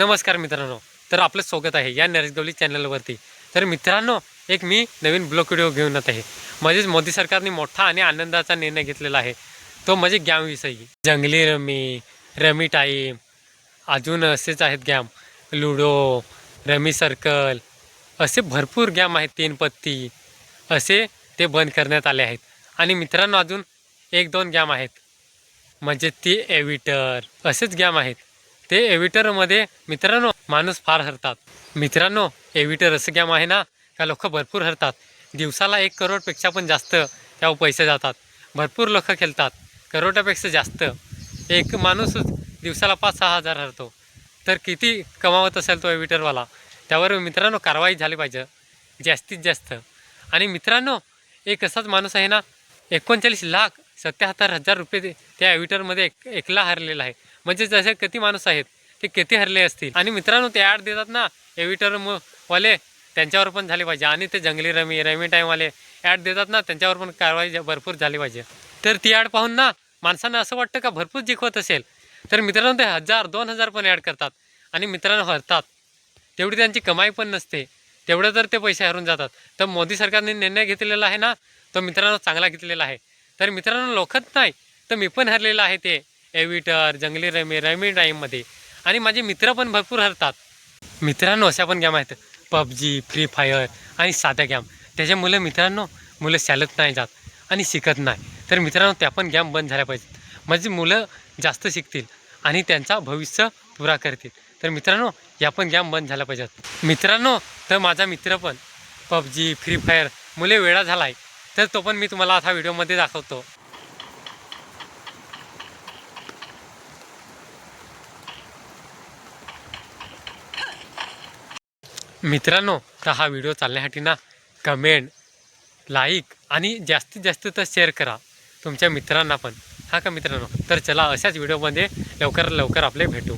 नमस्कार मित्रांनो. तर आपलं स्वागत आहे या नरेशगवली चॅनलवरती तर मित्रांनो एक मी नवीन ब्लॉग व्हिडिओ घेऊन येत आहे. म्हणजेच मोदी सरकारने मोठा आणि आनंदाचा निर्णय घेतलेला आहे. तो म्हणजे गॅमविषयी जंगली रमी रमी टाईम अजून असेच आहेत गॅम लुडो रमी सर्कल असे भरपूर गॅम आहेत तीन पत्ती. असे ते बंद करण्यात आले आहेत. आणि मित्रांनो अजून एक दोन गॅम आहेत. म्हणजे ती एविटर असेच गॅम आहेत. ते एव्हिटरमध्ये मित्रांनो माणूस फार हरतात. मित्रांनो एव्हिटर असं गॅम आहे ना का लोक भरपूर हरतात. दिवसाला एक करोडपेक्षा पण जास्त त्यावर पैसे जातात. भरपूर लोक खेळतात करोडापेक्षा जास्त. एक माणूसच दिवसाला पाच सहा हजार हरतो. तर किती कमावत असेल तो एविटरवाला त्यावर मित्रांनो कारवाई झाली पाहिजे जास्तीत जास्त. आणि मित्रांनो एक असाच माणूस आहे ना एकोणचाळीस लाख सत्याहत्तर हजार रुपये त्या एविटरमध्ये एक एकला हरलेला आहे. म्हणजे जसे किती माणूस आहेत ते किती हरले असतील. आणि मित्रांनो ते ॲड देतात ना एविटर वाले त्यांच्यावर पण झाली पाहिजे. आणि ते जंगली रमी रमी टाईमवाले ॲड देतात ना त्यांच्यावर पण कारवाई भरपूर झाली पाहिजे. तर ती ॲड पाहून ना माणसांना असं वाटतं का भरपूर जिंकवत असेल? तर मित्रांनो ते हजार दोन हजार पण ॲड करतात. आणि मित्रांनो हरतात. तेवढी त्यांची कमाई पण नसते. तेवढं तर ते पैसे हरून जातात. तर मोदी सरकारने निर्णय घेतलेला आहे ना तो मित्रांनो चांगला घेतलेला आहे. तर मित्रांनो लोकच नाही तर मी पण हरलेलं आहे ते एव्हिटर जंगली रमी रमी टाईममध्ये आणि माझे मित्र पण भरपूर हरतात. मित्रांनो अशा पण गेम आहेत. पबजी फ्री फायर आणि साध्या गॅम. त्याच्यामुळे मित्रांनो मुलं चालत नाही जात आणि शिकत नाही. तर मित्रांनो त्या पण गॅम बंद झाल्या पाहिजेत. म्हणजे मुलं जास्त शिकतील आणि त्यांचा भविष्य पुरा करतील. तर मित्रांनो या पण गॅम बंद झाल्या पाहिजेत. मित्रांनो तर माझा मित्र पण पबजी फ्री फायर मुले वेळा झाला आहे तर तो पण मी तुम्हाला आता व्हिडिओमध्ये दाखवतो. मित्रांनो तर हा व्हिडिओ चालण्यासाठी ना कमेंट लाईक आणि जास्तीत जास्त तर शेअर करा तुमच्या मित्रांना पण. हा का मित्रांनो? तर चला अशाच व्हिडिओमध्ये लवकर लवकर आपले भेटू.